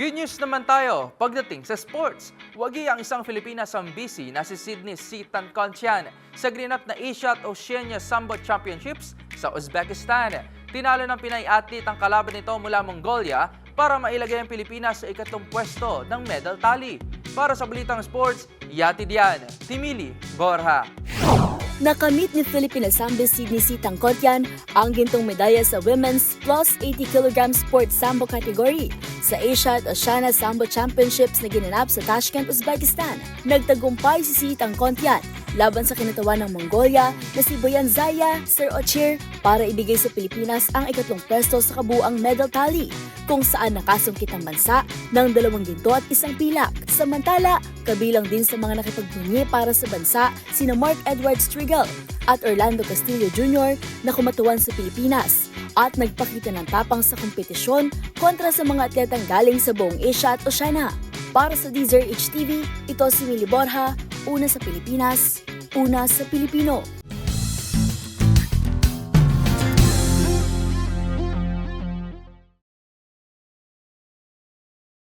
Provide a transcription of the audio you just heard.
Good news naman tayo pagdating sa sports. Wagi ang isang Filipinas ang busy na si Sydney Sitan Conchian sa grinap na Asia at Oceania Sambo Championships sa Uzbekistan. Tinalo ng Pinay athlete ang kalaban nito mula Mongolia para mailagay ang Pilipinas sa ikatlong pwesto ng medal tally. Para sa Balitang Sports, Yati Dian, Timili, Borja. Nakamit ni Filipina Sambo Sydney Sitang Kotyan ang gintong medalya sa Women's Plus 80 kg Sports Sambo category sa Asia at Oceania Sambo Championships na ginanap sa Tashkent, Uzbekistan. Nagtagumpay si Sitang Kotyan laban sa kinatawan ng Mongolia na si Boyan Zaya, Sir Ochir para ibigay sa Pilipinas ang ikatlong pwesto sa kabuang medal tally kung saan nakasungkit ang bansa ng dalawang ginto at isang pilak. Samantala, kabilang din sa mga nakipagbunyi para sa bansa sina Mark Edwards Strigal at Orlando Castillo Jr. na kumatuwan sa Pilipinas at nagpakita ng tapang sa kompetisyon kontra sa mga atletang galing sa buong Asia at Oceania. Para sa Deezer HTV, ito si Mili Borja, una sa Pilipinas, una sa Pilipino.